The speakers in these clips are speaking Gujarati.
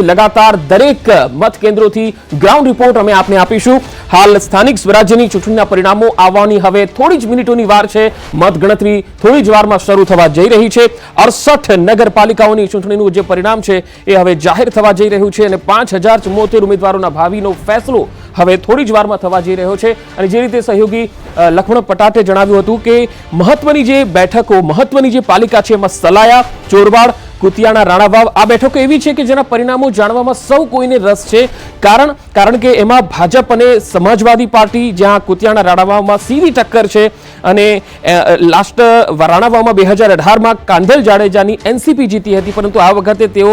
લગાતાર દરેક મત કેન્દ્રોથી ગ્રાઉન્ડ રિપોર્ટ અમે આપને આપીશું. હાલ સ્થાનિક સ્વરાજ્યની ચૂંટણીના પરિણામો આવવાની હવે થોડી જ મિનિટોની વાર છે. મતગણતરી થોડી જ વારમાં શરૂ થવા જઈ રહી છે. અડસઠ નગરપાલિકાઓની ચૂંટણીનું જે પરિણામ છે એ હવે જાહેર થવા જઈ રહ્યું છે અને પાંચ હજાર ચુમ્મોતેર ઉમેદવારોના ભાવિનો ફેસલો હવે થોડી જ વારમાં થવા જઈ રહ્યો છે. અને જે રીતે સહયોગી લખમણ પટાટે જણાવ્યું હતું કે મહત્વની જે બેઠકો, મહત્વની જે પાલિકા છે એમાં સલાયા, ચોરવાડ કુતિયાણા રાણાવાવ આ બેઠકો એવી છે કે જેના પરિણામો જાણવામાં સૌ કોઈને રસ છે. કારણ કારણ કે એમાં ભાજપ અને સમાજવાદી પાર્ટી, જ્યાં કુતિયાણા રાણાવાવમાં સીધી ટક્કર છે અને લાસ્ટ રાણાવાવમાં બે હજાર અઢારમાં કાંધલ જાડેજાની એનસીપી જીતી હતી, પરંતુ આ વખતે તેઓ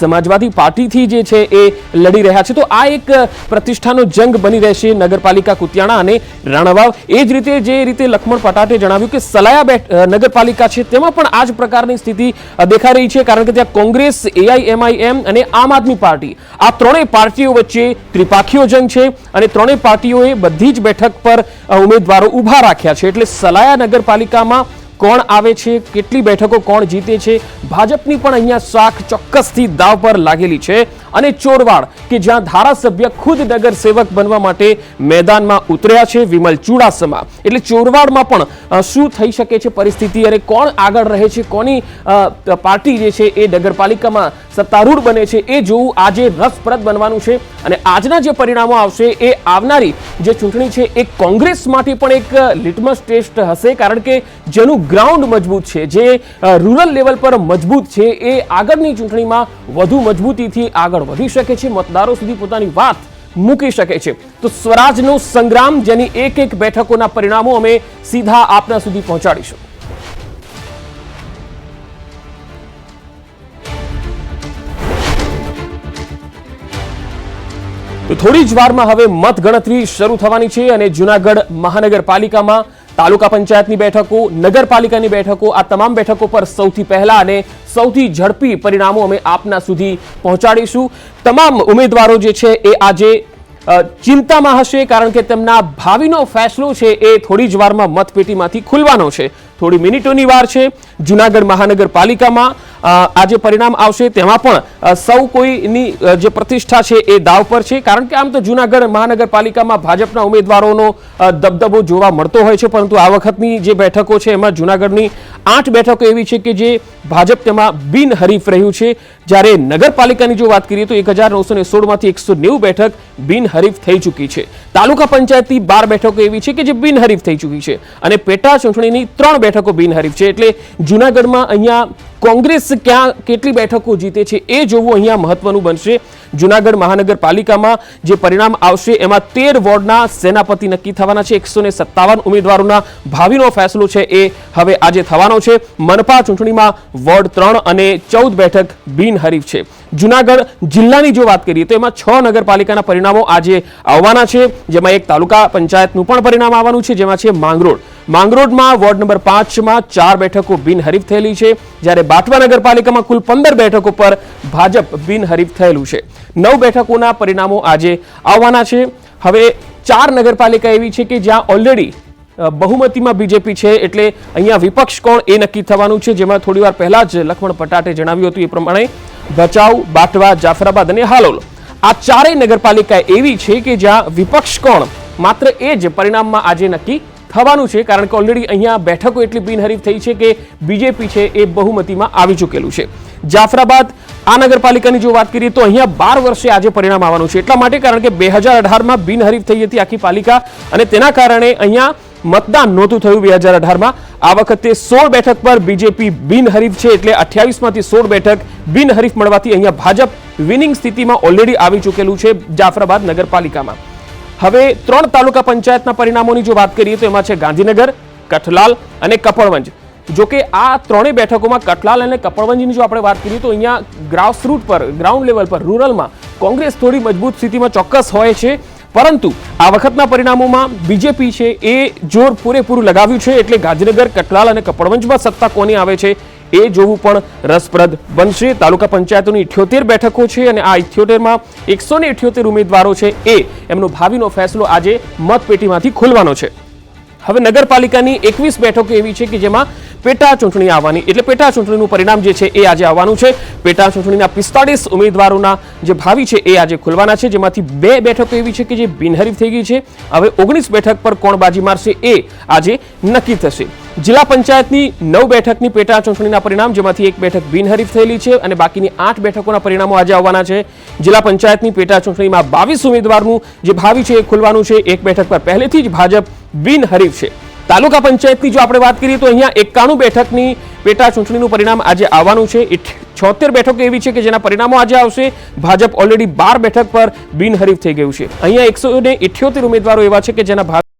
સમાજવાદી પાર્ટીથી જે છે એ લડી રહ્યા છે. તો આ એક પ્રતિષ્ઠાનો જંગ બની રહેશે નગરપાલિકા કુતિયાણા અને રાણાવાવ. એ જ રીતે જે રીતે લખમણ પટાટે જણાવ્યું કે સલાયા નગરપાલિકા છે, તેમાં પણ આ જ પ્રકારની સ્થિતિ દેખાઈ રહી છે. કારણ કે ત્યાં કોંગ્રેસ, એઆઈએમઆઈએમ અને આમ આદમી પાર્ટી આ ત્રણેય પાર્ટીઓ વચ્ચે ત્રિપાખીઓ જંગ છે અને ત્રણેય પાર્ટીઓએ બધી જ બેઠક પર ઉમેદવારો ઊભા રાખ્યા છે. એટલે સલાયા નગરપાલિકામાં કોણ આવે છે, કેટલી બેઠકો કોણ જીતે છે, ભાજપની પણ અહીંયા શાખ ચોક્કસથી દાવ પર લાગેલી છે. અને ચોરવાડ, કે જ્યાં ધારાસભ્ય ખુદ નગર સેવક બનવા માટે મેદાનમાં ઉતર્યા છે, વિમલ ચુડાસમા. એટલે ચોરવાડમાં પણ શું થઈ શકે છે પરિસ્થિતિ અને કોણ આગળ રહે છે, કોની પાર્ટી જે છે એ નગરપાલિકામાં સત્તારૂઢ બને છે, એ જોવું આજે રસપ્રદ બનવાનું છે. અને આજના જે પરિણામો આવશે એ આવનારી જે ચૂંટણી છે, એ કોંગ્રેસ માટે પણ એક લિટમસ ટેસ્ટ હશે, કારણ કે જેનું ગ્રાઉન્ડ મજબૂત છે. જે રૂરલ લેવલ પર મજબૂત છે. એ આગળની ચૂંટણીમાં વધુ મજબૂતીથી આગળ વધી શકે છે. મતદારો સુધી પોતાની વાત મૂકી શકે છે. તો સ્વરાજનો સંગ્રામ જેની એક એક બેઠકોના પરિણામો અમે સીધા આપના સુધી પહોંચાડીશું. તો થોડી જ વારમાં હવે મતગણતરી શરૂ થવાની છે અને જુનાગઢ મહાનગરપાલિકામાં તાલુકા પંચાયતની બેઠકો, નગરપાલિકાની બેઠકો, આ તમામ બેઠકો પર સૌથી પહેલા અને સૌથી ઝડપી પરિણામો અમે આપના સુધી પહોંચાડીશું. તમામ ઉમેદવારો જે છે એ આજે ચિંતામાં હશે કારણ કે તેમના ભાવિનો ફેસલો છે એ થોડી જ વારમાં મતપેટીમાંથી ખુલવાનો છે. થોડી મિનિટોની વાર છે. જુનાગઢ મહાનગરપાલિકામાં આજે પરિણામ આવશે. તેમાં પણ સૌ કોઈની જે પ્રતિષ્ઠા છે એ દાવ પર છે. કારણ કે આમ તો જુનાગઢ મહાનગરપાલિકામાં ભાજપના ઉમેદવારોનો દબદબો જોવા મળતો હોય છે. પરંતુ આ વખતની જે બેઠકો છે, એમાં જુનાગઢની આઠ બેઠકો એવી છે કે જે ભાજપ તેમાં બિનહરીફ રહ્યું છે. જ્યારે નગરપાલિકાની જો વાત કરીએ તો એક હજાર નવસો ને સોળમાંથી એકસો નેવું બેઠક બિનહરીફ થઈ ચૂકી છે. તાલુકા પંચાયતની બાર બેઠકો એવી છે કે જે બિનહરીફ થઈ ચૂકી છે અને પેટા ચૂંટણીની ત્રણ બેઠકો બિનહરીફ છે. એટલે જુનાગઢમાં અહીંયા કોંગ્રેસ ક્યાં કેટલી બેઠકો જીતે છે એ જોવું અહીંયા મહત્વનું બનશે. જુનાગઢ મહાનગરપાલિકામાં જે પરિણામ આવશે એમાં તેર વોર્ડના સેનાપતિ નક્કી થવાના છે. એકસો ને સત્તાવન ઉમેદવારોના ભાવિનો ફેસલો છે એ હવે આજે થવાનો છે. મનપા ચૂંટણીમાં વોર્ડ ત્રણ અને ચૌદ બેઠક બિનહરીફ છે. જુનાગઢ જિલ્લાની જો વાત કરીએ તો એમાં છ નગરપાલિકાના પરિણામો આજે આવવાના છે. જેમાં એક તાલુકા પંચાયતનું પણ પરિણામ આવવાનું છે, જેમાં છે માંગરોળ. માંગરોળમાં વોર્ડ નંબર પાંચમાં ચાર બેઠકો બિનહરીફ થયેલી છે, જ્યારે બાટવા નગરપાલિકામાં કુલ પંદર બેઠકો પર ભાજપ બિનહરીફ થયેલું છે. નવ બેઠકોના પરિણામો આજે આવવાના છે. હવે ચાર નગરપાલિકા એવી છે કે જ્યાં ઓલરેડી બહુમતીમાં બીજેપી છે, એટલે અહીંયા વિપક્ષ કોણ એ નક્કી થવાનું છે, જેમાં થોડી વાર પહેલા જ લખમણ પટાટે જણાવ્યું હતું એ પ્રમાણે ભચાઉ બાટવા, જાફરાબાદ અને હાલોલ. આ ચારેય નગરપાલિકા એવી છે કે જ્યાં વિપક્ષ કોણ, માત્ર એ જ પરિણામમાં આજે નક્કી થવાનું છે, કારણ કે ઓલરેડી અહીંયા બેઠકો એટલી બિનહરીફ થઈ છે કે બીજેપી છે એ બહુમતીમાં આવી ચૂકેલું છે. જાફરાબાદ, આ નગરપાલિકાની જો વાત કરીએ તો અહીંયા બાર વર્ષે આજે પરિણામ આવવાનું છે. એટલા માટે કારણ કે બે હજાર અઢારમાં બિનહરીફ થઈ હતી આખી પાલિકા અને તેના કારણે અહીંયા મતદાન નહોતું થયું બે હજાર અઢારમાં. આ વખતે સોળ બેઠક પર બીજેપી બિનહરીફ છે એટલે અઠ્યાવીસમાંથી સોળ બેઠક બિનહરીફ મળવાથી અહીંયા ભાજપ વિનિંગ સ્થિતિમાં ઓલરેડી આવી ચૂકેલું છે જાફરાબાદ નગરપાલિકામાં. હવે ત્રણ તાલુકા પંચાયતના પરિણામોની જો વાત કરીએ તો એમાં છે ગાંધીનગર, કઠલાલ અને કપડવંજ. જોકે આ ત્રણેય બેઠકોમાં કઠલાલ અને કપડવંજની જો આપણે વાત કરીએ તો અહીંયા ગ્રાસરૂટ પર ગ્રાઉન્ડ લેવલ પર રૂરલમાં કોંગ્રેસ થોડી મજબૂત સ્થિતિમાં ચોક્કસ હોય છે. પરંતુ આ વખતના પરિણામોમાં બીજેપી છે એ જોર પૂરેપૂરું લગાવ્યું છે એટલે ગાંધીનગર, કટલાલ અને કપડવંજમાં સત્તા કોની આવે છે એ જોવું પણ રસપ્રદ બનશે. તાલુકા પંચાયતોની ઇઠ્યોતેર બેઠકો છે અને આ ઇઠ્યોતેરમાં એકસો ને ઇઠ્યોતેર ઉમેદવારો છે એ. એમનો ભાવિનો ફેસલો આજે મતપેટીમાંથી ખોલવાનો છે. હવે નગરપાલિકાની એકવીસ બેઠકો એવી છે કે જેમાં પેટા ચૂંટણી આવવાની. એટલે પેટા ચૂંટણીનું પરિણામ જે છે એ આજે આવવાનું છે. પેટા ચૂંટણીના પિસ્તાળીસ ઉમેદવારોના જે ભાવિ છે એ આજે ખુલવાના છે. જેમાંથી બે બેઠકો એવી છે કે જે બિનહરીફ થઈ ગઈ છે. હવે ઓગણીસ બેઠક પર કોણ બાજી મારશે એ આજે નક્કી થશે. જિલ્લા પંચાયતની નવ બેઠકની પેટા ચૂંટણીના પરિણામ, જેમાંથી એક બેઠક બિનહરીફ થયેલી છે અને બાકીની આઠ બેઠકોના પરિણામો આજે આવવાના છે. જિલ્લા પંચાયતની પેટા ચૂંટણીમાં બાવીસ ઉમેદવારનું જે ભાવિ છે એ ખુલવાનું છે. એક બેઠક પર પહેલેથી જ ભાજપ બિનહરીફ છે. તાલુકા પંચાયતની જો આપણે વાત કરીએ તો અહીંયા એકાણું બેઠકની પેટા ચૂંટણીનું પરિણામ આજે આવવાનું છે. છોતેર બેઠકો એવી છે કે જેના પરિણામો આજે આવશે. ભાજપ ઓલરેડી બાર બેઠક પર બિનહરીફ થઈ ગયું છે. અહીંયા એકસો ને ઉમેદવારો એવા છે કે જેના